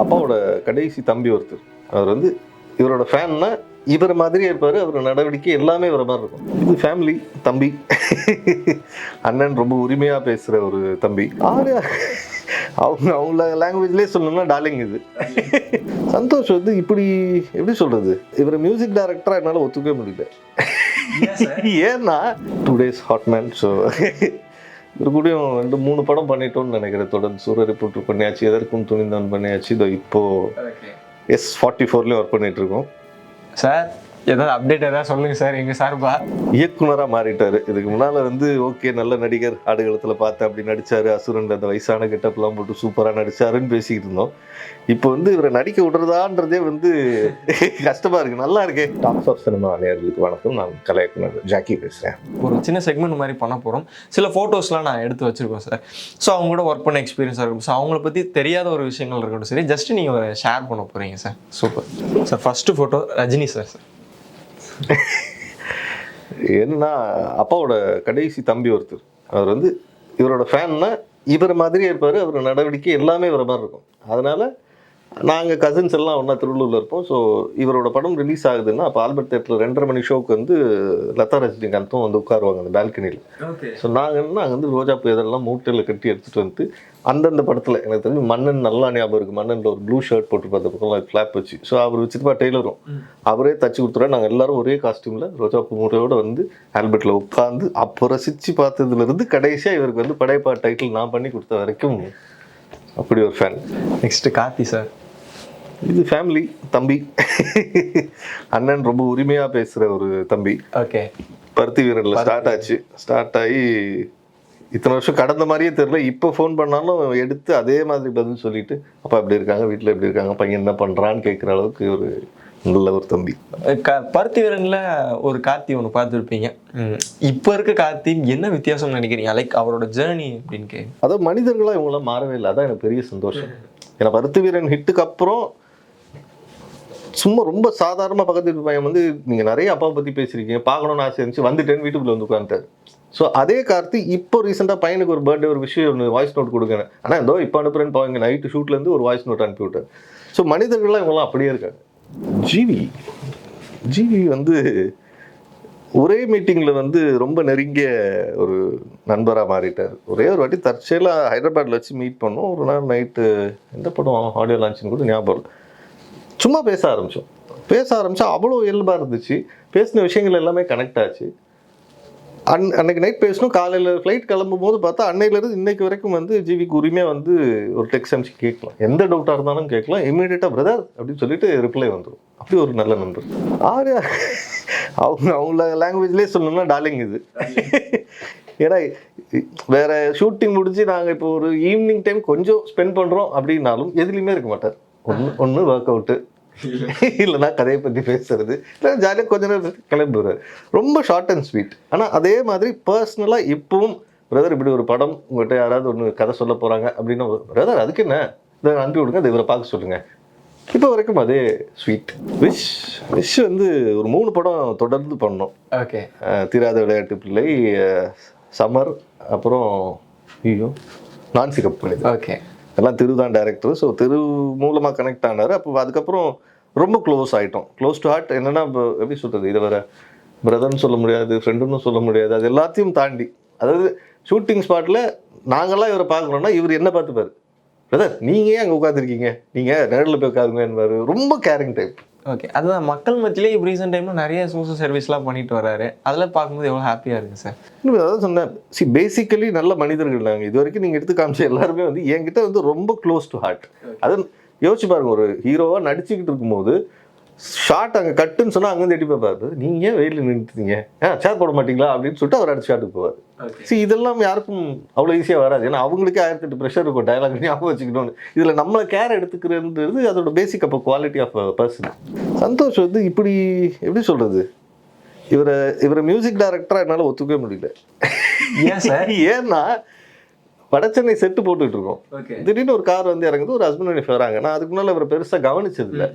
அப்பாவோட கடைசி தம்பி ஒருத்தர். அவர் வந்து இவரோட ஃபேன்னா இவர் மாதிரியே இருப்பார். அவர் நடவடிக்கை எல்லாமே இவர மாதிரி இருக்கும். இது ஃபேமிலி தம்பி. அண்ணன் ரொம்ப உரிமையாக பேசுகிற ஒரு தம்பி. ஆறு அவங்க அவங்க லாங்குவேஜ்லேயே சொல்லணும்னா டார்லிங் இது. சந்தோஷ் வந்து இப்படி எப்படி சொல்கிறது இவர் மியூசிக் டைரக்டராக என்னால் ஒத்துக்கவே முடியல. ஏன்னா two days hot man so இவர் கூடயும் ரெண்டு மூணு படம் பண்ணிட்டோம்னு நினைக்கிறேன். தொடர்ந்து சூரிய ரிப்போர்ட் பண்ணியாச்சு எதற்கும் துணிந்தான் பண்ணியாச்சு. இதோ இப்போ எஸ் ஃபார்ட்டி ஃபோர்லேயும் ஒர்க் பண்ணிட்டு இருக்கோம். சார் ஏதாவது அப்டேட் ஏதாவது சொல்லுங்க சார் எங்க சார்பா இயக்குனராக மாறிட்டாரு. இதுக்கு முன்னால் வந்து ஓகே நல்ல நடிகர் ஆடுகளத்தில் பார்த்து அப்படி நடிச்சாரு அசுரன் அந்த வயசான கெட்டப்லாம் போட்டு சூப்பராக நடிச்சாருன்னு பேசிக்கிட்டு இருந்தோம். இப்போ வந்து இவரை நடிக்க விடுறதான்றதே வந்து கஷ்டமா இருக்கு. நல்லா இருக்கே. டாக்ஸ் ஆஃப் சினிமா நேர்களுக்கு வணக்கம். நான் கலை இயக்குனர் ஜாக்கி பேசுகிறேன் ஒரு சின்ன செக்மெண்ட் மாதிரி பண்ண போகிறோம் சில ஃபோட்டோஸ்லாம் நான் எடுத்து வச்சிருக்கோம் சார் ஸோ அவங்க கூட ஒர்க் பண்ண எக்ஸ்பீரியன்ஸாக இருக்கும். ஸோ அவங்கள பற்றி தெரியாத ஒரு விஷயங்கள் இருக்கட்டும் சரி. ஜஸ்ட் நீங்கள் ஷேர் பண்ண போகிறீங்க sir super sir first photo Rajini sir sir என்னன்னா அப்பாவோட கடைசி தம்பி ஒருத்தர். அவர் வந்து இவரோட ஃபேன்னா இவர் மாதிரியே இருப்பார். அவர் நடவடிக்கை எல்லாமே இவர மாதிரி இருக்கும். அதனால் நாங்கள் கசின்ஸ் எல்லாம் ஒன்றா திருவள்ளூரில் இருப்போம். ஸோ இவரோட படம் ரிலீஸ் ஆகுதுன்னா அப்போ ஆல்பர்ட் தேட்டரில் ரெண்டரை மணி ஷோக்கு வந்து லதா ரஜினிகாந்தும் வந்து உட்காருவாங்க அந்த பால்கனியில் ஓகே ஸோ நாங்கள் நாங்கள் வந்து ரோஜா இதெல்லாம் மூட்டையில் கட்டி எடுத்துகிட்டு வந்து அந்தந்த படத்தில் எனக்கு தெரிஞ்சு மன்னன் நல்லா ஞாபகம் இருக்குது மன்னனில் ஒரு ப்ளூ ஷர்ட் போட்டு பார்த்த பக்கம் ஃப்ளாப் வச்சு. ஸோ அவர் வச்சுருப்பா டெய்லரும் அவரே தச்சு கொடுத்துருவா நாங்கள் எல்லாரும் ஒரே காஸ்டியூமில் ரோஜா பூ மூட்டையோட வந்து ஆல்பர்ட்டில் உட்காந்து அப்போ ரசித்து பார்த்ததுலேருந்து கடைசியாக இவருக்கு வந்து படைப்பா டைட்டில் நான் பண்ணி கொடுத்த வரைக்கும் அப்படி ஒரு ஃபேன் நெக்ஸ்ட்டு கார்த்தி சார் இது ஃபேமிலி தம்பி. அண்ணன் ரொம்ப உரிமையாக பேசுகிற ஒரு தம்பி. ஓகே பருத்தி வீரரில் ஸ்டார்ட் ஆச்சு. ஸ்டார்ட் ஆகி இத்தனை வருஷம் கடந்த மாதிரியே தெரியல. இப்போ ஃபோன் பண்ணாலும் எடுத்து அதே மாதிரி பதில் சொல்லிட்டு அப்பா எப்படி இருக்காங்க வீட்டில் எப்படி இருக்காங்க பையன் என்ன பண்ணுறான்னு கேட்குற அளவுக்கு ஒரு நல்ல ஒரு தம்பி. க பருத்தி வீரனில் ஒரு கார்த்தி ஒன்று பார்த்துருப்பீங்க. இப்போ இருக்க கார்த்தி என்ன வித்தியாசம் நினைக்கிறீங்க? லைக் அவரோட ஜேர்னி அப்படின்னு கே அதாவது மனிதர்களாக இவங்களாம் மாறவே இல்லை. அதான் எனக்கு பெரிய சந்தோஷம். ஏன்னா பருத்தி வீரன் ஹிட்டுக்கு அப்புறம் சும்மா ரொம்ப சாதாரணமாக பக்கத்து வீட்டு பையன் வந்து நீங்கள் நிறைய அப்பா பற்றி பேசுறீங்க பார்க்கணும்னு ஆசை இருந்துச்சு வந்துட்டேன்னு வீட்டுக்குள்ளே வந்து உட்காந்துட்டாரு. ஸோ அதே கார்த்தி இப்போ ரீசெண்டாக பையனுக்கு ஒரு பர்த்டே ஒரு விஷயம் ஒன்று வாய்ஸ் நோட் கொடுங்க ஆனால் ஏதோ இப்போ அனுப்புறேன்னு பாருங்க நைட்டு ஷூட்லேருந்து ஒரு வாய்ஸ் நோட் அனுப்பி விட்டார். ஸோ மனிதர்கள்லாம் இவங்கெல்லாம் அப்படியே இருக்காங்க. ஜிவி. ஜிவி வந்து ஒரே மீட்டிங்கில் வந்து ரொம்ப நெருங்கிய ஒரு நண்பராக மாறிட்டார். ஒரே ஒரு வாட்டி தற்செயலாக ஹைதராபாத்தில் வச்சு மீட் பண்ணோம். ஒரு நாள் நைட்டு எந்த படம் ஆடியோ லான்ச்சின்னு கூட ஞாபகம். சும்மா பேச ஆரம்பித்தோம் பேச ஆரம்பித்தா அவ்வளோ இயல்பாக இருந்துச்சு. பேசின விஷயங்கள் எல்லாமே கனெக்ட் ஆச்சு. அன் அன்னைக்கு நைட் பேசணும் காலையில் ஃப்ளைட் கிளம்பும் போது பார்த்தா அன்னையிலேருந்து இன்னைக்கு வரைக்கும் வந்து ஜிவிக்கு உரிமையாக வந்து ஒரு டெக்ஸ்ட் அனுப்பிச்சு கேட்கலாம். எந்த டவுட்டாக இருந்தாலும் கேட்கலாம். இமீடியட்டாக பிரதர் அப்படின்னு சொல்லிட்டு ரிப்ளை வந்துடும் அப்படி ஒரு நல்ல நண்பர். ஆர்யா அவங்க அவங்கள லாங்குவேஜ்லேயே சொல்லணும்னா டார்லிங் இது. ஏன்னா வேற ஷூட்டிங் முடிஞ்சு நாங்கள் இப்போ ஒரு ஈவினிங் டைம் கொஞ்சம் ஸ்பெண்ட் பண்ணுறோம் அப்படின்னாலும் எதுலேயுமே இருக்க மாட்டார். ஒன்று ஒன்று ஒர்க் அவுட்டு இல்லைன்னா கதையை பற்றி பேசுறது. இல்லை ஜாலியாக கொஞ்ச நேரம் கிளம்பிடுவார். ரொம்ப ஷார்ட் அண்ட் ஸ்வீட் ஆனால் அதே மாதிரி பர்சனலாக இப்பவும் பிரதர் இப்படி ஒரு படம் உங்கள்கிட்ட யாராவது ஒன்று கதை சொல்ல போகிறாங்க அப்படின்னா பிரதர் அதுக்கு என்ன? இதை அனுப்பி விடுங்க அதை இவரை பார்க்க சொல்லுங்கள் இப்போ வரைக்கும் அதே ஸ்வீட் விஷ் விஷ் வந்து ஒரு மூணு படம் தொடர்ந்து பண்ணோம். ஓகே தீராத விளையாட்டு பிள்ளை சமர் அப்புறம் ஐயோ நான்சி கப் ஓகே எல்லாம் திரு தான் டேரக்டர் ஸோ திரு மூலமாக கனெக்ட் ஆனார். அப்போ அதுக்கப்புறம் ரொம்ப க்ளோஸ் ஆகிட்டோம் க்ளோஸ் டு ஹார்ட் என்னன்னா இப்போ எப்படி சொல்கிறது இதை வர பிரதர்னு சொல்ல முடியாது ஃப்ரெண்டுன்னு சொல்ல முடியாது. அது எல்லாத்தையும் தாண்டி. அதாவது ஷூட்டிங் ஸ்பாட்டில் நாங்கள்லாம் இவரை பார்க்குறோன்னா இவர் என்ன பார்த்துப்பார். பிரதர் நீங்கள் ஏன் அங்கே உட்காந்துருக்கீங்க நீங்கள் நேரில் போய் உட்காருங்கன்னு ரொம்ப கேரிங் டைப் ஓகே அதுதான் மக்கள் மத்தியிலே இப்போ ரீசெண்ட் டைம்ல நிறைய சோஷியல் சர்வீஸ்லாம் பண்ணிட்டு வராரு. அதெல்லாம் பார்க்கும்போது எவ்வளோ ஹாப்பியாக இருக்கு சார் இன்னும் அதான் சொன்னேன். சி பேசிக்கலி நல்ல மனிதர்கள் நாங்கள் இது வரைக்கும் நீங்கள் எடுத்து காமிச்ச எல்லாருமே வந்து என்கிட்ட வந்து ரொம்ப க்ளோஸ் டு ஹார்ட் அது யோசிச்சு பாருங்க ஒரு ஹீரோவாக நடிச்சுக்கிட்டு இருக்கும்போது ஷார்ட் அங்கே கட்டுன்னு சொன்னால் அங்கேருந்து எட்டி பார்ப்பாரு. நீங்கள் ஏன் வெயிலில் நின்றுட்டீங்க ஆ சேர் போட மாட்டீங்களா? அப்படின்னு சொல்லிட்டு அவர் அடுத்த ஷாட்டுக்கு போவார். சி இதெல்லாம் யாருக்கும் அவ்வளோ ஈஸியாக வராது. ஏன்னா அவங்களுக்கே ஆயிரத்தி எட்டு ப்ரெஷர் இருக்கும் டயலாக் ஞாபகம் வச்சுக்கணும்னு. இதில் நம்மளை கேர் எடுத்துக்கிறதுன்றது அதோட பேசிக் அப்போ குவாலிட்டி ஆஃப் பர்சன் சந்தோஷ் வந்து இப்படி எப்படி சொல்கிறது இவரை இவரை மியூசிக் டைரக்டராக என்னால் ஒத்துக்கவே முடியல. ஏன் சார்? ஏன்னா வடச்சென்னை செட்டு போட்டுட்டு இருக்கோம் திடீர்னு ஒரு கார் வந்து இறங்குது ஒரு ஹஸ்பண்ட் ஒய்ஃப் வராங்க. நான் அதுக்கு முன்னால் இவரை பெருசாக கவனிச்சது இல்லை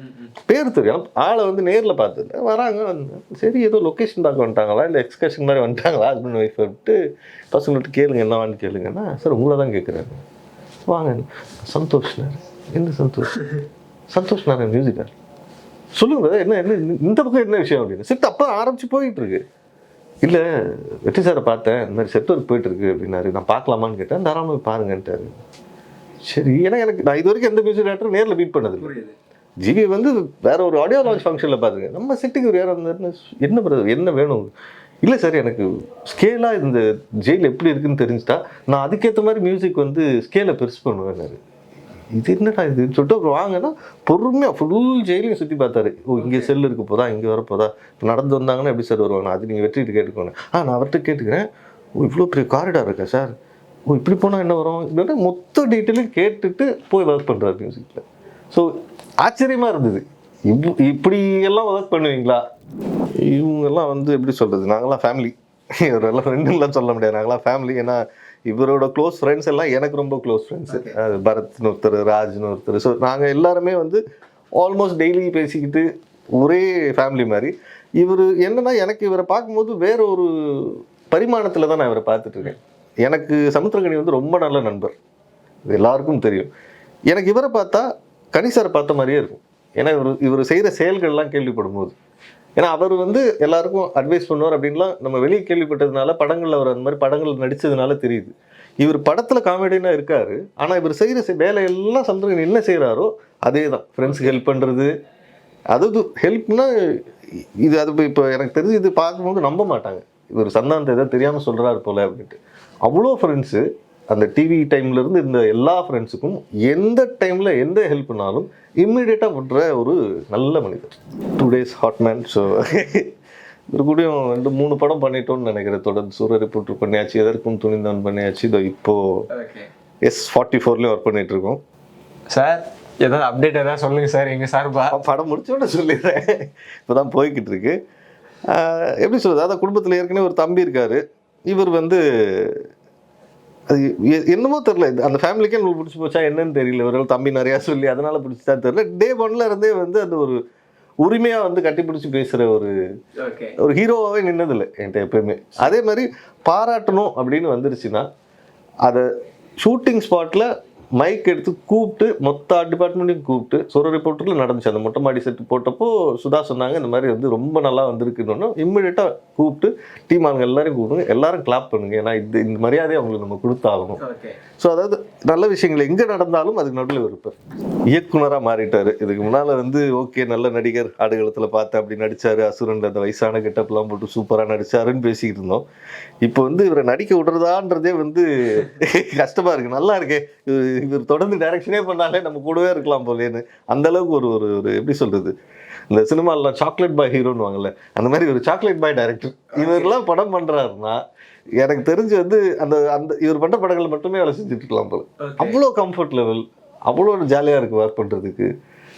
பேர் தெரியும். ஆளை வந்து நேரில் பார்த்ததில்ல வராங்க வந்து சரி ஏதோ லொக்கேஷன் பார்க்க வந்துட்டாங்களா? இல்லை எக்ஸ்கர்ஷன் மாதிரி வந்துட்டாங்களா? ஹஸ்பண்ட் ஒய்ஃப் விட்டு பசங்கள்ட்ட கேளுங்க என்னவான்னு கேளுங்கன்னா சார் உங்களை தான் கேட்குறாரு. வாங்க. சந்தோஷ் என்ன சந்தோஷ்? சந்தோஷ் நாராயண் மியூசிக்கா சொல்லுங்க என்ன என்ன இந்த பக்கம் என்ன விஷயம் அப்படின்னு. செட் அப்போ ஆரம்பிச்சு போயிட்டு இருக்கு இல்லை வெற்றி சாரை பார்த்தேன். இந்த மாதிரி செட் ஒர்க் போயிட்டு இருக்கு அப்படின்னாரு. நான் பார்க்கலாமான்னு கேட்டேன். தாராளமாக போய் பாருங்கன்ட்டாரு. சரி ஏன்னா எனக்கு நான் இது வரைக்கும் எந்த மியூசிக் டேரக்டரும் நேரில் மீட் பண்ணது ஜிவி வந்து வேற ஒரு ஆடியோ லான்ச் ஃபங்க்ஷனில் பார்த்துங்க நம்ம செட்டுக்கு ஒரு யாராக இருந்தாருன்னு என்ன பிரதர் என்ன வேணும்? இல்லை சார் எனக்கு ஸ்கேலாக இந்த ஜெயில் எப்படி இருக்குன்னு தெரிஞ்சுட்டா நான் அதுக்கேற்ற மாதிரி மியூசிக் வந்து ஸ்கேலை பெருசு பண்ணுவேன்னாரு. இது என்னடா இதுன்னு சொல்லிட்டு வாங்கன்னா பொறுமையாக ஃபுல் ஜெயிலையும் சுற்றி பார்த்தாரு. ஓ இங்கே செல் இருக்க போதா? இங்கே வர போதா இப்போ நடந்து வந்தாங்கன்னா எப்படி சார் வருவாங்க? அது நீங்கள் வெற்றிட்டு கேட்டுக்கோங்க. ஆ நான் அவர்கிட்ட கேட்டுக்கிறேன். ஓ இவ்வளோ பெரிய காரிடார் இருக்கா சார் ஓ இப்படி போனால் என்ன வரும்? இப்படி மொத்த டீட்டெயிலும் கேட்டுட்டு போய் ஒர்க் பண்ணுறாரு மியூசிக்கில் ஸோ ஆச்சரியமாக இருந்தது. இவ் இப்படி எல்லாம் ஒர்க் பண்ணுவீங்களா? இவங்கெல்லாம் வந்து எப்படி சொல்கிறது நாங்களாம் ஃபேமிலி இவரெல்லாம் ஃப்ரெண்டுலாம் சொல்ல முடியாது. நாங்களாம் ஃபேமிலி ஏன்னா இவரோட க்ளோஸ் ஃப்ரெண்ட்ஸ் எல்லாம் எனக்கு ரொம்ப க்ளோஸ் ஃப்ரெண்ட்ஸு பரத்னு ஒருத்தர் ராஜ்னு ஒருத்தர் ஸோ நாங்கள் எல்லாருமே வந்து ஆல்மோஸ்ட் டெய்லி பேசிக்கிட்டு ஒரே ஃபேமிலி மாதிரி. இவர் என்னன்னா எனக்கு இவரை பார்க்கும்போது வேற ஒரு பரிமாணத்தில் தான் நான் இவரை பார்த்துட்டு இருக்கேன். எனக்கு சமுத்திரகனி வந்து ரொம்ப நல்ல நண்பர். இது எல்லாருக்கும் தெரியும். எனக்கு இவரை பார்த்தா கனிசாரை பார்த்த மாதிரியே இருக்கும். ஏன்னா இவர் இவர் செய்கிற செயல்கள்லாம் கேள்விப்படும் போது ஏன்னா அவர் வந்து எல்லாருக்கும் அட்வைஸ் பண்ணுவார் அப்படின்லாம் நம்ம வெளியே கேள்விப்பட்டதுனால படங்களில் அவர் அந்த மாதிரி படங்கள் நடித்ததுனால தெரியுது. இவர் படத்தில் காமெடினா இருக்காரு. ஆனால் இவர் செய்கிற வேலையெல்லாம் சமுத்திரகனி என்ன செய்கிறாரோ அதே தான் ஃப்ரெண்ட்ஸுக்கு ஹெல்ப் பண்ணுறது அதாவது ஹெல்ப்னா இது அது இப்போ- இப்போ எனக்கு தெரிஞ்சு இது பார்க்கும்போது நம்ப மாட்டாங்க. இவர் சந்தானத்தை ஏதோ தெரியாமல் சொல்கிறாரு போல அப்படின்ட்டு. அவ்வளோ ஃப்ரெண்ட்ஸு அந்த டிவி டைம்ல இருந்து இந்த எல்லா ஃப்ரெண்ட்ஸுக்கும் எந்த டைமில் எந்த ஹெல்ப்னாலும் இம்மிடியேட்டாக பண்ணுற ஒரு நல்ல மனிதர். Two days hot man so இவர் கூடயும் ரெண்டு மூணு படம் பண்ணிட்டோம்னு நினைக்கிறேன். தொடர்ந்து சூரிய புற்று பண்ணியாச்சு எதற்கும் துணிந்தான் பண்ணியாச்சு. இதோ இப்போ எஸ் ஃபார்ட்டி ஃபோர்லேயும் ஒர்க் பண்ணிட்டு இருக்கோம். சார் ஏதாவது அப்டேட் ஏதாவது சொல்லுங்க சார் எங்க சார் பா படம் முடிச்சோட சொல்லிடுறேன். இப்போதான் போய்கிட்டு இருக்கு. எப்படி சொல்றது? அதான் குடும்பத்தில் ஏற்கனவே ஒரு தம்பி இருக்காரு. இவர் வந்து அது என்னமோ தெரியல. இது அந்த ஃபேமிலிக்கே உங்களுக்கு பிடிச்சி போச்சா என்னன்னு தெரியல. ஒரு தம்பி நிறையா சொல்லி அதனால பிடிச்சதா தெரியல. டே ஒன்ல இருந்தே வந்து அந்த ஒரு உரிமையா வந்து கட்டிப்பிடிச்சு பேசுற ஒரு ஒரு ஹீரோவாகவே நின்னதில்லை என்கிட்ட எப்பயுமே. அதே மாதிரி பாராட்டணும் அப்படின்னு வந்துருச்சுன்னா அதை ஷூட்டிங் ஸ்பாட்டில் மைக் எடுத்து கூப்பிட்டு மொத்த டிபார்ட்மெண்ட்டையும் கூப்பிட்டு சொர ரிப்போர்ட்டரில் நடந்துச்சு. அந்த மொட்டை மாடி செட்டு போட்டப்போ சுதா சொன்னாங்க இந்த மாதிரி வந்து ரொம்ப நல்லா வந்திருக்குன்னு. இம்மிடியட்டாக கூப்பிட்டு டீம் ஆளுங்க எல்லாரையும் கூப்பிடுங்க. எல்லாரும் கிளாப் பண்ணுங்க. ஏன்னா இது இந்த மரியாதையை அவங்களுக்கு நம்ம கொடுத்தாகணும். ஸோ அதாவது நல்ல விஷயங்கள் எங்கே நடந்தாலும் அதுக்கு நடுவில் இருப்பார். இயக்குனராக மாறிட்டார். இதுக்கு முன்னால் வந்து ஓகே நல்ல நடிகர். ஆடுகளத்தில் பார்த்தேன் அப்படி நடிச்சாரு. அசுரன் அந்த வயசான கெட்டப்லாம் போட்டு சூப்பராக நடிச்சாருன்னு பேசிக்கிட்டு இருந்தோம். இப்போ வந்து இவரை நடிக்க விடுறதான்றதே வந்து கஷ்டமாக இருக்குது நல்லா இருக்கே. இவர் தொடர்ந்து டைரக்ஷனே பண்ணாலே நம்ம கூடவே இருக்கலாம் போலேன்னு அந்த அளவுக்கு ஒரு ஒரு ஒரு எப்படி சொல்கிறது இந்த சினிமாவில் சாக்லேட் பாய் ஹீரோன்னு வாங்கல அந்த மாதிரி ஒரு சாக்லேட் பாய் டைரக்டர் இவரெல்லாம் படம் பண்ணுறாருன்னா எனக்கு தெரிஞ்சு வந்து அந்த அந்த இவர் பண்ணுற படங்கள் மட்டுமே வேலை செஞ்சுட்டு இருக்கலாம் போல. அவ்வளோ கம்ஃபர்ட் லெவல் அவ்வளோ ஜாலியாக இருக்குது ஒர்க் பண்ணுறதுக்கு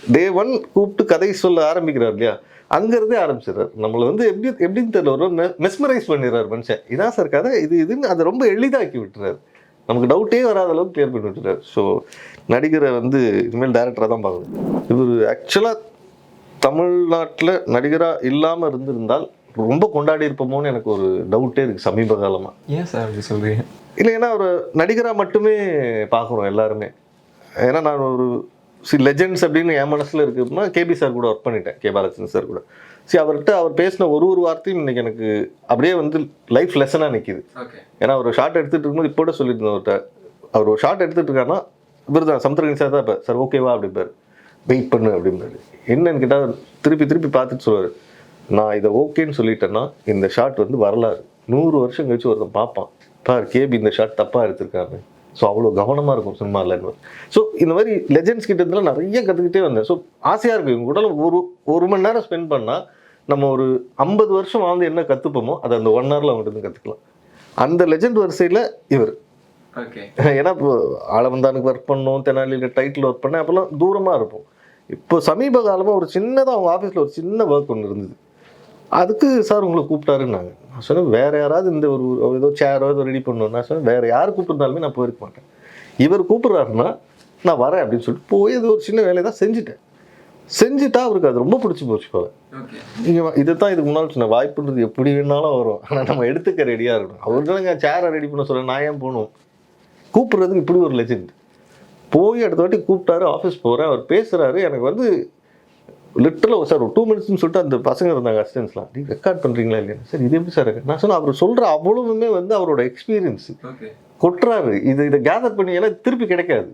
டே ஒன் கூப்பிட்டு கதை சொல்ல ஆரம்பிக்கிறார் இல்லையா? அங்கேருந்தே ஆரம்பிச்சிடுறாரு. நம்மளை வந்து எப்படி எப்படின்னு தெரியல. ஒரு மெஸ்மரைஸ் பண்ணிடுறாரு மனுஷன். இதான் சார் கதை இது இதுன்னு அதை ரொம்ப எளிதாக்கி விட்டுறாரு. நமக்கு டவுட்டே வராத அளவுக்கு கிளியர் பண்ணி விட்டுறாரு ஸோ நடிகரை வந்து இனிமேல் டேரக்டராக தான் பார்க்கணும். இவர் ஆக்சுவலாக தமிழ்நாட்டில் நடிகராக இல்லாமல் இருந்திருந்தால் ரொம்ப கொண்டாடி இருப்போமோன்னு எனக்கு ஒரு டவுட்டே இருக்குது சமீப காலமாக ஏன் சார் அப்படி சொல்றீங்க? இல்லை ஏன்னா ஒரு நடிகராக மட்டுமே பார்க்குறோம் எல்லாருமே. ஏன்னா நான் ஒரு சி லெஜெண்ட்ஸ் அப்படின்னு என் மனசில் இருக்குன்னா கேபி சார் கூட ஒர்க் பண்ணிட்டேன். கே பாலச்சந்திரன் சார் கூட. சரி அவர்கிட்ட அவர் பேசின ஒரு ஒரு வார்த்தையும் இன்னைக்கு எனக்கு அப்படியே வந்து லைஃப் லெசனாக நிற்கிது ஏன்னா ஒரு ஷார்ட் எடுத்துகிட்டு இருக்கும்போது இப்போ கூட சொல்லியிருந்தேன் அவர்கிட்ட. அவர் ஒரு ஷார்ட் எடுத்துகிட்டு இருக்காருன்னா இவர் தான் சமுத்திரகன் சார் தான் இப்போ. சார் ஓகேவா அப்படிம்பாரு. வெயிட் பண்ணு அப்படிம்பாரு. என்னன்னு கேட்டால் திருப்பி திருப்பி பார்த்துட்டு சொல்லுவார். நான் இதை ஓகேன்னு சொல்லிட்டேன்னா இந்த ஷாட் வந்து வரலாறு. நூறு வருஷம் கழிச்சு ஒருத்தன் பார்ப்பான். பார் கேபி இந்த ஷாட் தப்பாக எடுத்திருக்காங்க ஸோ அவ்வளோ கவனமாக இருக்கும் சினிமாவில் ஸோ இந்த மாதிரி லெஜெண்ட்ஸ் கிட்ட இருந்தெல்லாம் நிறைய கற்றுக்கிட்டே வந்தேன். ஸோ ஆசையாக இருக்கும் இவங்க உடல ஒரு ஒரு மணி நேரம் ஸ்பெண்ட் பண்ணால் நம்ம ஒரு ஐம்பது வருஷம் வாழ்ந்து என்ன கற்றுப்போமோ அதை அந்த ஒன் ஹவரில் அவங்ககிட்ட கற்றுக்கலாம் அந்த லெஜெண்ட் வரிசையில் இவர். ஏன்னா இப்போ ஆளவந்தானுக்கு ஒர்க் பண்ணோம் தெனாலியில் டைட்டில் ஒர்க் பண்ணேன் அப்போல்லாம் தூரமாக இருப்போம். இப்போ சமீப காலமாக ஒரு சின்னதாக அவங்க ஆஃபீஸில் ஒரு சின்ன ஒர்க் ஒன்று இருந்தது. அதுக்கு சார் உங்களை கூப்பிட்டாருன்னாங்க. நான் சொன்னேன் வேற யாராவது இந்த ஒரு ஏதோ சேரோ ஏதோ ரெடி பண்ணணும் நான் சொன்னேன் வேற யார் கூப்பிட்டுருந்தாலுமே நான் போயிருக்க மாட்டேன். இவர் கூப்பிடுறாருன்னா நான் வரேன் அப்படின்னு சொல்லிட்டு போய் ஏதோ ஒரு சின்ன வேலையை தான் செஞ்சுட்டேன். செஞ்சுட்டா அவருக்கு அது ரொம்ப பிடிச்சி போச்சு போல. நீங்கள் இதை தான் இதுக்கு முன்னால் சொன்ன வாய்ப்புன்றது எப்படி வேணாலும் வரும். ஆனால் நம்ம எடுத்துக்க ரெடியாக இருக்கணும். அவர்கிட்ட சேரை ரெடி பண்ண சொல்ல நான் ஏன் போகணும்? கூப்பிடுறதுக்கு இப்படி ஒரு லெஜெண்ட் போய் அடுத்த வாட்டி கூப்பிட்டாரு ஆஃபீஸ் போகிறேன் அவர் பேசுகிறாரு எனக்கு வந்து லிட்டரலாக சார் ஒரு டூ மினிட்ஸ்னு சொல்லிட்டு அந்த பசங்க இருந்தாங்க அசிஸ்டன்ஸ்லாம் நீ ரெக்கார்ட் பண்ணுறீங்களா இல்லையா? சார் இது எப்படி சார்? நான் சொன்னேன் அவர் சொல்கிற அவ்வளவுமே வந்து அவரோட எக்ஸ்பீரியன்ஸ் கொட்டுறாரு. இது இதை கேதர் பண்ணி ஏன்னா திருப்பி கிடைக்காது.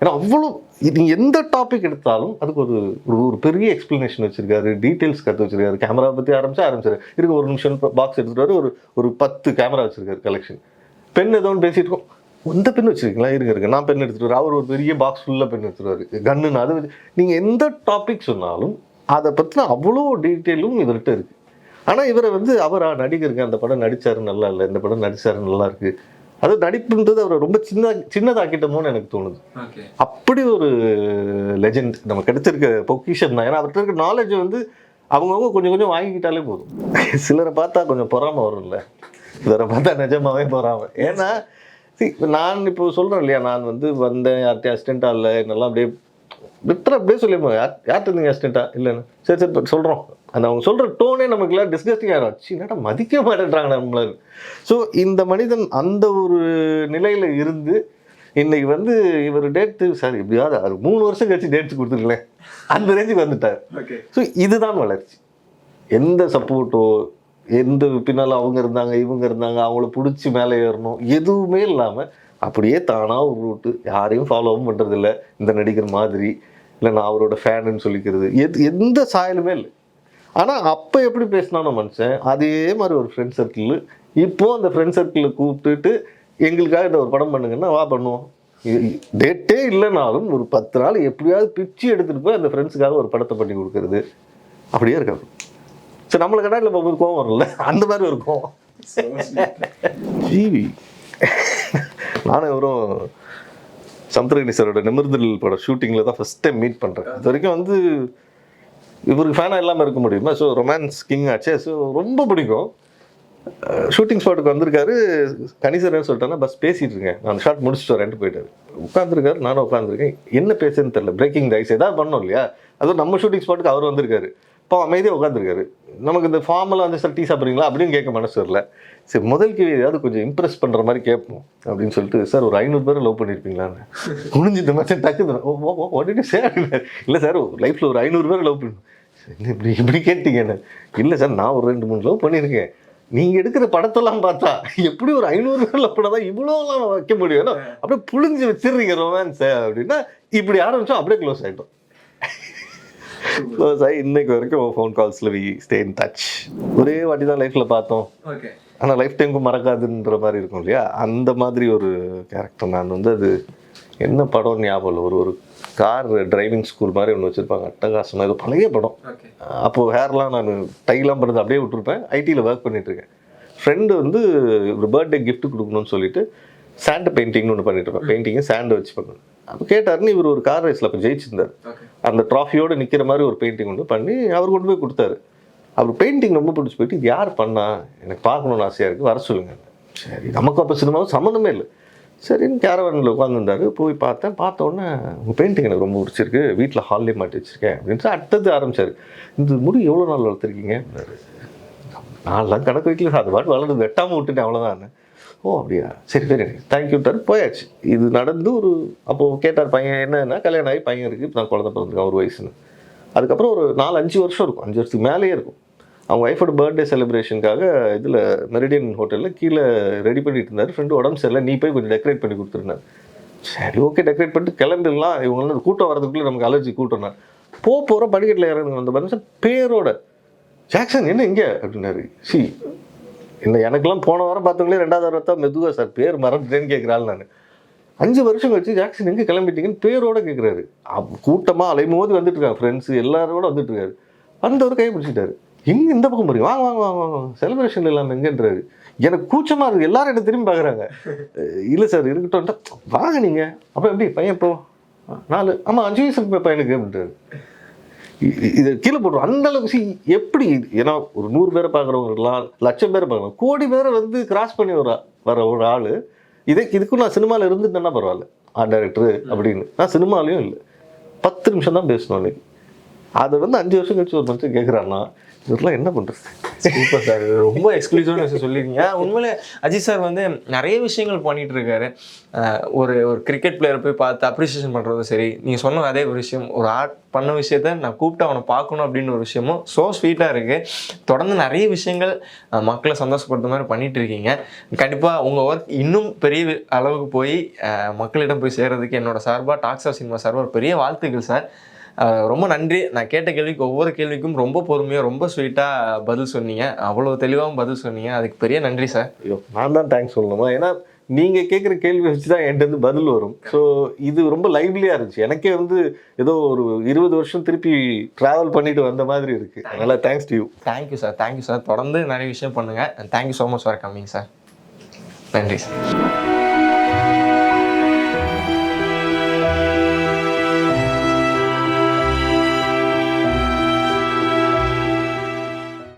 ஏன்னா அவ்வளோ இது எந்த டாபிக் எடுத்தாலும் அதுக்கு ஒரு ஒரு ஒரு பெரிய எக்ஸ்பிளனேஷன் வச்சிருக்காரு. டீட்டெயில்ஸ் கற்று வச்சிருக்காரு. கேமரா பற்றி ஆரம்பிச்சு ஆரம்பிச்சாரு. இருக்கு ஒரு நிமிஷம் பாக்ஸ் எடுத்துட்டு ஒரு ஒரு பத்து கேமரா வச்சிருக்காரு கலெக்ஷன் பென் ஏதோ ஒன்று பேசிட்டு இருக்கோம். எந்த பென் வச்சிருக்கீங்களா? இருங்க இருக்கு நான் எடுத்துட்டு வரேன். அவர் ஒரு பெரிய பாக்ஸ் ஃபுல்லாக பென் எடுத்துருவாரு கன்னுன்னு அது நீங்கள் எந்த டாபிக் சொன்னாலும் அதை பற்றின அவ்வளோ டீட்டெயிலும் இவர்கிட்ட இருக்கு. ஆனால் இவரை வந்து அவரா நடிகருங்க அந்த படம் நடிச்சாரு நல்லா இல்லை. இந்த படம் நடிச்சாரு நல்லா இருக்கு. அது நடிப்புன்றது அவரை ரொம்ப சின்ன சின்னதாக்கிட்டமோன்னு எனக்கு தோணுது. அப்படி ஒரு லெஜெண்ட் நமக்கு கிடைச்சிருக்க பொக்கிஷன் தான். ஏன்னா அவர்கிட்ட இருக்க நாலேஜ் வந்து அவங்கவுங்க கொஞ்சம் கொஞ்சம் வாங்கிக்கிட்டாலே போதும். சிலரை பார்த்தா கொஞ்சம் பொறாம வரும்ல. இவரை பார்த்தா நிஜமாவே பொறாம. ஏன்னா இப்ப நான் இப்போ சொல்றேன் இல்லையா நான் வந்து வந்தேன் யார்கிட்டயும் அசிஸ்டண்டா இல்லை என்னெல்லாம் அப்படியே விட்டுற அப்படியே சொல்லிடுவோம் யார் யார்கிட்ட இருந்தீங்க அசிஸ்டண்டா இல்லைன்னு சரி சரி இப்ப சொல்றோம். அந்த அவங்க சொல்ற டோனே நமக்கு எல்லாம் டிஸ்கஸ்டிங் ஆயிடும் சி என்னடா மதிக்க மாட்டேன்றாங்க நம்மள. ஸோ இந்த மனிதன் அந்த ஒரு நிலையில இருந்து இன்னைக்கு வந்து இவர் டேட்டு சார் எப்படியாவது அது மூணு வருஷம் கழிச்சு டேட்ஸ் கொடுத்துருக்கலேன் அந்த ரேஞ்சுக்கு வந்துட்டார். ஸோ இதுதான் வளர்ச்சி. எந்த சப்போர்ட்டோ எந்த பின்னால் அவங்க இருந்தாங்க இவங்க இருந்தாங்க அவங்கள பிடிச்சி மேலே ஏறணும் எதுவுமே இல்லாமல் அப்படியே தானாக ஒரு ரூட்டு யாரையும் ஃபாலோவும் பண்ணுறதில்ல இந்த நடிகர் மாதிரி இல்லை நான் அவரோட ஃபேனுன்னு சொல்லிக்கிறது. எது எந்த சாயலுமே இல்லை. ஆனால் அப்போ எப்படி பேசினானோ மனுஷன் அதே மாதிரி ஒரு ஃப்ரெண்ட் சர்க்கிள் இப்போ அந்த ஃப்ரெண்ட் சர்க்கிளில் கூப்பிட்டுட்டு எங்களுக்காக இந்த ஒரு படம் பண்ணுங்கன்னா வா பண்ணுவோம். டேட்டே இல்லைனாலும் ஒரு பத்து நாள் எப்படியாவது பிச்சு எடுத்துகிட்டு போய் அந்த ஃப்ரெண்ட்ஸுக்காக ஒரு படத்தை பண்ணி கொடுக்கறது. அப்படியே இருக்காங்க சரி நம்மளை கடாயில் போகும்போது கோவம் வரும்ல? அந்த மாதிரி ஒரு கோவம். ஜிவி. நானும் இவரும் சமுத்திரகணி சாரோட நிமிர்தல் படம் ஷூட்டிங்கில் தான் ஃபஸ்ட் டைம் மீட் பண்ணுறேன் இது வரைக்கும் வந்து இவருக்கு ஃபேனாக இல்லாமல் இருக்க முடியுமா? ஸோ ரொமான்ஸ் கிங் ஆச்சே. ஸோ ரொம்ப பிடிக்கும். ஷூட்டிங் ஸ்பாட்டுக்கு வந்திருக்காரு. கணிசரன் சொல்லிட்டேன்னா பஸ் பேசிட்டு இருக்கேன் நான் ஷார்ட் முடிச்சுட்டு வரேன்ட்டு போயிட்டாரு. உட்காந்துருக்காரு நானும் உட்காந்துருக்கேன் என்ன பேசுன்னு தெரியல. பிரேக்கிங் ரைஸ் ஏதாவது பண்ணோம் இல்லையா? அதுவும் நம்ம ஷூட்டிங் ஸ்பாட்டுக்கு அவர் வந்திருக்காரு. இப்போ அமைதியாக உட்காந்துருக்காரு நமக்கு இந்த ஃபார்மில் வந்து சார் டீ சாப்பிட்றீங்களா? அப்படின்னு கேட்க மனசு வரல. சரி முதல் கேள்வி ஏதாவது கொஞ்சம் இம்ப்ரெஸ் பண்ணுற மாதிரி கேட்போம் அப்படின்னு சொல்லிட்டு சார் ஒரு ஐநூறு பேர் லவ் பண்ணியிருப்பீங்களான்னு குனிஞ்சிட்டு மச்சான் டக்குது ஓ ஓ ஓ உடனே சார் இல்லை சார் லைஃப்பில் ஒரு ஐநூறு பேர் லவ் பண்ணு. இப்படி இப்படி கேட்டீங்க என்ன? இல்லை சார் நான் ஒரு ரெண்டு மூணு லவ் பண்ணியிருக்கேன் நீங்கள் எடுக்கிற படத்தெல்லாம் பார்த்தா எப்படி ஒரு ஐநூறு பேர் படம் இவ்வளோலாம் வைக்க முடியும்? ஏன்னா அப்படியே புழிஞ்சு வச்சிடுறீங்க ரொமான்ஸை அப்படின்னா இப்படி ஆரம்பிச்சோம் அப்படியே க்ளோஸ் ஆகிட்டோம் க்ளோஸ் ஆகி இன்னைக்கு வரைக்கும் ஃபோன் கால்ஸில் வி ஸ்டே இன் டச் ஒரே வாட்டி தான் லைஃப்பில் பார்த்தோம். ஆனால் லைஃப் டைமுக்கு மறக்காதுன்ற மாதிரி இருக்கும் இல்லையா? அந்த மாதிரி ஒரு கேரக்டர் நான் வந்து அது என்ன படம் ஞாபகம் இல்லை. ஒரு ஒரு கார் டிரைவிங் ஸ்கூல் மாதிரி ஒன்று வச்சுருப்பாங்க. அட்டகாசமாக இது பழைய படம். அப்போது ஹேர்லாம் நான் டைலாம் பண்ணுறது அப்படியே விட்டுருப்பேன். ஐடியில் ஒர்க் பண்ணிட்டுருக்கேன் ஃப்ரெண்டு வந்து ஒரு பர்த்டே gift கொடுக்கணும்னு சொல்லிட்டு சாண்ட் பெயிண்டிங்னு ஒன்று பண்ணிட்டு இருப்பேன். பெயிண்டிங்கை சாண்டை வச்சு பண்ணணும். அப்போ கேட்டாருன்னு இவர் ஒரு கார் ரேஸில் அப்போ ஜெயிச்சிருந்தார். அந்த ட்ராஃபியோடு நிற்கிற மாதிரி ஒரு பெயிண்டிங் ஒன்று பண்ணி அவர் கொண்டு போய் கொடுத்தாரு. அவர் பெயிண்டிங் ரொம்ப பிடிச்சி போயிட்டு இது யார் பண்ணா? எனக்கு பார்க்கணுன்னு ஆசையாக இருக்குது வர சொல்லுங்க. சரி நமக்கு அப்போ சினிமாவும் சம்மந்தமே இல்லை. சரின்னு கேரவனில் உட்காந்துருந்தாரு போய் பார்த்தேன். பார்த்த உடனே உங்கள் பெயிண்டிங் எனக்கு ரொம்ப பிடிச்சிருக்கு. வீட்டில் ஹால்லே மாட்டி வச்சிருக்கேன். அப்படின்னு அடுத்தது ஆரம்பிச்சாரு. இந்த முடி எவ்வளோ நாள் வளர்த்துருக்கீங்க? நான்லாம் கணக்கு வைக்கல. அது பாட்டு வளர்ந்து வெட்டாமல் விட்டுட்டேன். அவ்வளோதான் ஓ அப்படியா? சரி சரி. தேங்க்யூட்டார் போயாச்சு. இது நடந்து ஒரு அப்போது கேட்டார் பையன் என்னன்னா கல்யாணம் ஆகி பையன் இருக்குது இப்போ நான் குழந்தை பிறந்திருக்கேன் ஒரு வயசுன்னு. அதுக்கப்புறம் ஒரு நாலு அஞ்சு வருஷம் இருக்கும். அஞ்சு வருஷத்துக்கு மேலேயே இருக்கும். அவங்க ஒய்ஃபோட பர்த்டே செலிப்ரேஷனுக்காக இதில் மெரிடியன் ஹோட்டலில் கீழே ரெடி பண்ணிட்டு இருந்தார். ஃப்ரெண்டு உடம்பு சரியில்லை. நீ போய் கொஞ்சம் டெக்கரேட் பண்ணி கொடுத்துருந்தார் சரி ஓகே டெக்கரேட் பண்ணிட்டு கிளம்பிடலாம். இவங்க கூட்டம் வரதுக்குள்ளே நமக்கு அலர்ஜி கூட்டம்னா. போக போகிற படிக்கட்டில் இறங்க வந்த மனுஷன் பேரோட ஜாக்சன் என்ன இங்கே? அப்படின்னாரு. சி என்ன எனக்கெல்லாம் போன வாரம் பார்த்தவங்களே ரெண்டாவது வாரம் தான் மெதுவா சார் பேர் மறந்துட்டேன்னு கேட்குறாள் நான். அஞ்சு வருஷம் கழிச்சு ஜாக்சன் எங்கே கிளம்பிட்டீங்கன்னு பேரோட கேட்குறாரு. கூட்டமாக அலைமோதி வந்துட்டு இருக்காங்க ஃப்ரெண்ட்ஸ் எல்லாரோட வந்துட்டு இருக்காரு. வந்தவர் கை பிடிச்சிட்டாரு. எங்க இந்த பக்கம் போறீங்க வாங்க வாங்க வாங்க வாங்க. செலிப்ரேஷன் இல்லாமல் எங்கன்றாரு. எனக்கு கூச்சமாக இருக்குது எல்லாரும் என்ன திரும்பி பார்க்குறாங்க. இல்லை சார் இருக்கட்டும். வாங்க நீங்கள் அப்போ எப்படி? பையன் இப்போ நாலு. ஆமாம் அஞ்சு வயசு பையனுக்கு அப்படின்றாரு. இதை கீழே போடுறோம். அந்த அளவுக்கு எப்படி ஏன்னா ஒரு நூறு பேரை பார்க்குறவங்க லட்சம் பேரை பார்க்குறோம் கோடி பேரை வந்து கிராஸ் பண்ணி வர வர ஒரு ஆள் இதே இதுக்கும் நான் சினிமாவில் இருந்துட்டேன்னா பரவாயில்ல. ஆ டைரக்டர் அப்படின்னு. நான் சினிமாலையும் இல்லை. பத்து நிமிஷம் தான் பேசணும் அன்னைக்கு. அதை வந்து அஞ்சு வருஷம் கழிச்சு ஒரு மனுஷன் கேட்குறான்னா இதெல்லாம் என்ன பண்ணுறது சூப்பர் சார் ரொம்ப எக்ஸ்க்ளூசிவான விஷயம் சொல்லியிருக்கீங்க உண்மையிலே அஜித் சார் வந்து நிறைய விஷயங்கள் பண்ணிட்டு இருக்காரு. ஒரு ஒரு கிரிக்கெட் பிளேயரை போய் பார்த்து அப்ரிசியேஷன் பண்ணுறதும் சரி. நீங்கள் சொன்ன அதே ஒரு விஷயம். ஒரு ஆர்ட் பண்ண விஷயத்த நான் கூப்பிட்டு அவனை பார்க்கணும் அப்படின்னு ஒரு விஷயமும் ஸோ ஸ்வீட்டாக இருக்குது தொடர்ந்து நிறைய விஷயங்கள் மக்களை சந்தோஷப்படுத்த மாதிரி பண்ணிட்டு இருக்கீங்க. கண்டிப்பாக உங்கள் ஒர்க் இன்னும் பெரிய அளவுக்கு போய் மக்களிடம் போய் சேர்றதுக்கு என்னோட சார்பாக டாக்ஸா சினிமா சார்பாக ஒரு பெரிய வாழ்த்துக்கள் சார் ரொம்ப நன்றி. நான் கேட்ட கேள்விக்கு ஒவ்வொரு கேள்விக்கும் ரொம்ப பொறுமையாக ரொம்ப ஸ்வீட்டாக பதில் சொன்னீங்க. அவ்வளோ தெளிவாகவும் பதில் சொன்னீங்க. அதுக்கு பெரிய நன்றி சார் ஐயோ நான் தான் தேங்க்ஸ் சொல்லணுமா? ஏன்னா நீங்க கேட்குற கேள்வி வச்சு தான் என்கிட்ட பதில் வரும். ஸோ இது ரொம்ப லைவ்லியா இருந்துச்சு. எனக்கே வந்து ஏதோ ஒரு இருபது வருஷம் திருப்பி டிராவல் பண்ணிட்டு வந்த மாதிரி இருக்கு. அதனால thanks to you thank you sir thank you sir தொடர்ந்து நிறைய விஷயம் பண்ணுங்கள் thank you so much for coming sir நன்றி சார்